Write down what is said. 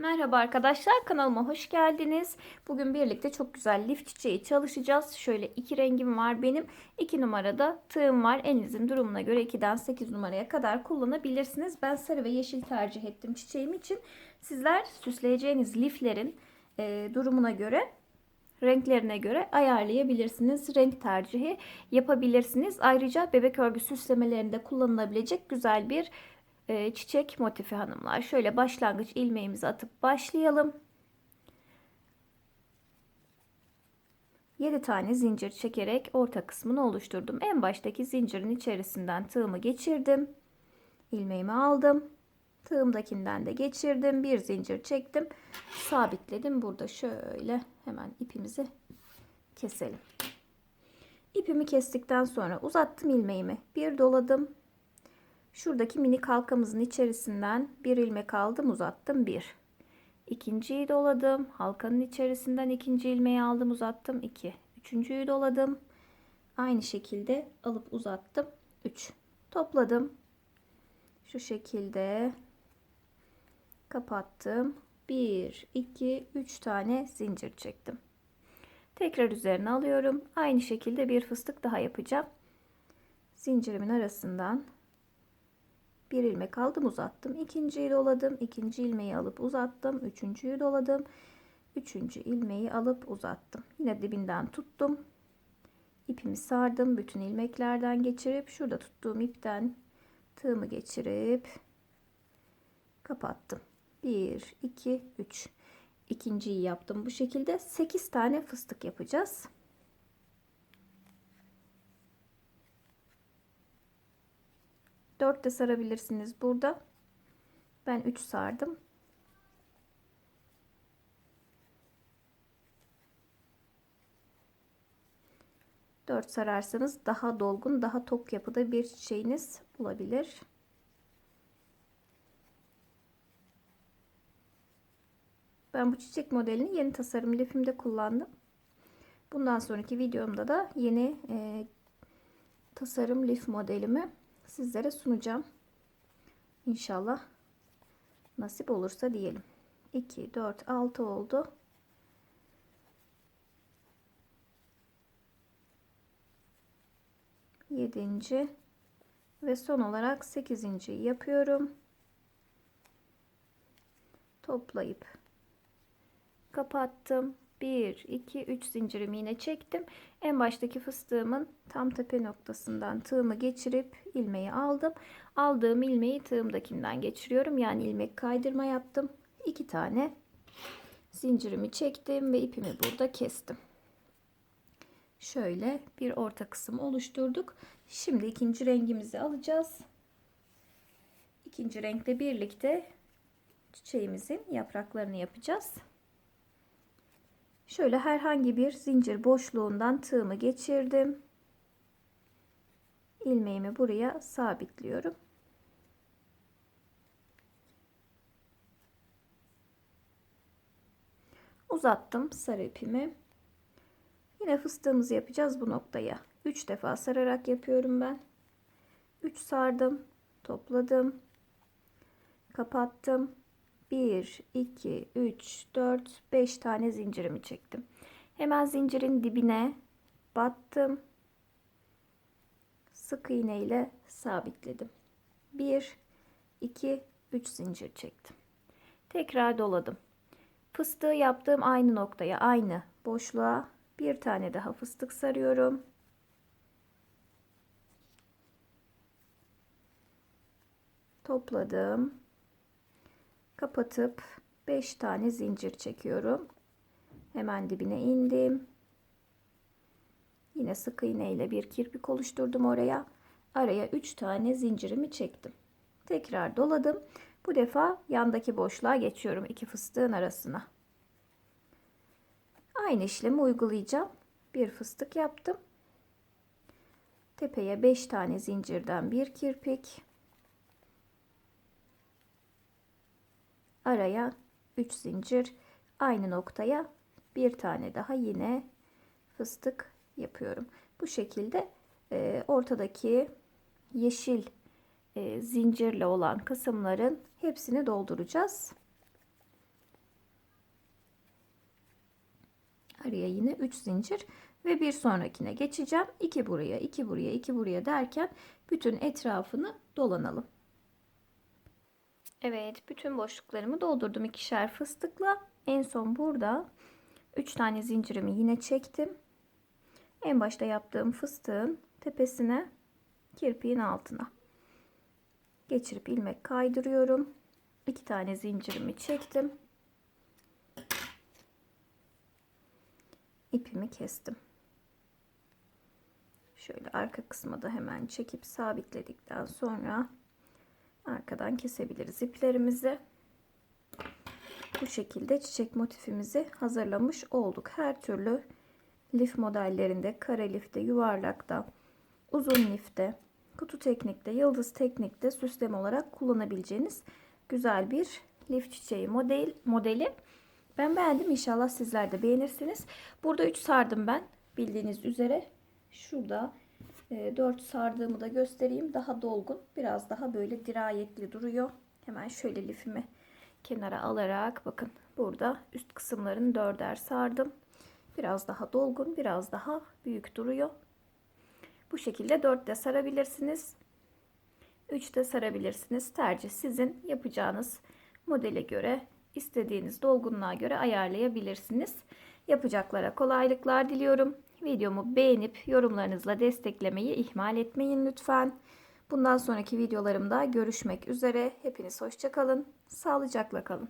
Merhaba arkadaşlar kanalıma hoş geldiniz. Bugün birlikte çok güzel lif çiçeği çalışacağız. Şöyle iki rengim var benim. 2 numarada tığım var. Elinizin durumuna göre 2'den 8 numaraya kadar kullanabilirsiniz. Ben sarı ve yeşil tercih ettim çiçeğim için. Sizler süsleyeceğiniz liflerin e, durumuna göre renklerine göre ayarlayabilirsiniz. Renk tercihi yapabilirsiniz. Ayrıca bebek örgü süslemelerinde kullanılabilecek güzel bir e, çiçek motifi hanımlar. Şöyle başlangıç ilmeğimizi atıp başlayalım. 7 tane zincir çekerek orta kısmını oluşturdum. En baştaki zincirin içerisinden tığımı geçirdim. ilmeğimi aldım. Tığımdakinden de geçirdim. Bir zincir çektim. Sabitledim. Burada şöyle hemen ipimizi keselim. İpimi kestikten sonra uzattım ilmeğimi. Bir doladım. Şuradaki mini halkamızın içerisinden bir ilmek aldım uzattım bir. İkinciyi doladım. Halkanın içerisinden ikinci ilmeği aldım uzattım iki. Üçüncüyü doladım. Aynı şekilde alıp uzattım. Üç. Topladım. Şu şekilde kapattım. Bir, iki, üç tane zincir çektim. Tekrar üzerine alıyorum. Aynı şekilde bir fıstık daha yapacağım. Zincirimin arasından bir ilmek aldım uzattım. İkinciyi doladım. ikinci ilmeği alıp uzattım. Üçüncüyü doladım. Üçüncü ilmeği alıp uzattım. Yine dibinden tuttum. İpimi sardım. Bütün ilmeklerden geçirip şurada tuttuğum ipten tığımı geçirip kapattım. 1, 2, 3. İkinciyi yaptım. Bu şekilde 8 tane fıstık yapacağız. 4 de sarabilirsiniz burada. Ben 3 sardım. Dört sararsanız daha dolgun, daha tok yapıda bir çiçeğiniz olabilir. Ben bu çiçek modelini yeni tasarım lifimde kullandım. Bundan sonraki videomda da yeni e, tasarım lif modelimi sizlere sunacağım. İnşallah nasip olursa diyelim. 2, 4, 6 oldu. Yedinci ve son olarak sekizinci yapıyorum. Toplayıp kapattım. 1, 2, 3 zincirimi yine çektim. En baştaki fıstığımın tam tepe noktasından tığımı geçirip ilmeği aldım. Aldığım ilmeği tığımdakinden geçiriyorum. Yani ilmek kaydırma yaptım. 2 tane zincirimi çektim ve ipimi burada kestim. Şöyle bir orta kısım oluşturduk. Şimdi ikinci rengimizi alacağız. İkinci renkle birlikte çiçeğimizin yapraklarını yapacağız. Şöyle herhangi bir zincir boşluğundan tığımı geçirdim. ilmeğimi buraya sabitliyorum. Uzattım sarı ipimi. Yine fıstığımızı yapacağız bu noktaya. 3 defa sararak yapıyorum ben. 3 sardım, topladım, kapattım. 1, 2, 3, 4, 5 tane zincirimi çektim. Hemen zincirin dibine battım. Sık iğne ile sabitledim. 1, 2, 3 zincir çektim. Tekrar doladım. Fıstığı yaptığım aynı noktaya, aynı boşluğa bir tane daha fıstık sarıyorum. Topladım kapatıp 5 tane zincir çekiyorum. Hemen dibine indim. Yine sık iğne ile bir kirpik oluşturdum oraya. Araya 3 tane zincirimi çektim. Tekrar doladım. Bu defa yandaki boşluğa geçiyorum iki fıstığın arasına. Aynı işlemi uygulayacağım. Bir fıstık yaptım. Tepeye 5 tane zincirden bir kirpik. araya 3 zincir aynı noktaya bir tane daha yine fıstık yapıyorum. Bu şekilde e, ortadaki yeşil e, zincirle olan kısımların hepsini dolduracağız. Araya yine 3 zincir ve bir sonrakine geçeceğim. 2 buraya, 2 buraya, 2 buraya derken bütün etrafını dolanalım. Evet, bütün boşluklarımı doldurdum ikişer fıstıkla. En son burada 3 tane zincirimi yine çektim. En başta yaptığım fıstığın tepesine, kirpiğin altına geçirip ilmek kaydırıyorum. 2 tane zincirimi çektim. ipimi kestim. Şöyle arka kısma da hemen çekip sabitledikten sonra arkadan kesebiliriz iplerimizi. Bu şekilde çiçek motifimizi hazırlamış olduk. Her türlü lif modellerinde, kare lifte, yuvarlakta, uzun lifte, kutu teknikte, yıldız teknikte süslem olarak kullanabileceğiniz güzel bir lif çiçeği model modeli. Ben beğendim. İnşallah sizler de beğenirsiniz. Burada 3 sardım ben. Bildiğiniz üzere. Şurada 4 sardığımı da göstereyim. Daha dolgun. Biraz daha böyle dirayetli duruyor. Hemen şöyle lifimi kenara alarak bakın burada üst kısımlarını dörder sardım. Biraz daha dolgun, biraz daha büyük duruyor. Bu şekilde 4 de sarabilirsiniz. 3 de sarabilirsiniz. Tercih sizin yapacağınız modele göre istediğiniz dolgunluğa göre ayarlayabilirsiniz. Yapacaklara kolaylıklar diliyorum. Videomu beğenip yorumlarınızla desteklemeyi ihmal etmeyin lütfen. Bundan sonraki videolarımda görüşmek üzere. Hepiniz hoşçakalın. Sağlıcakla kalın.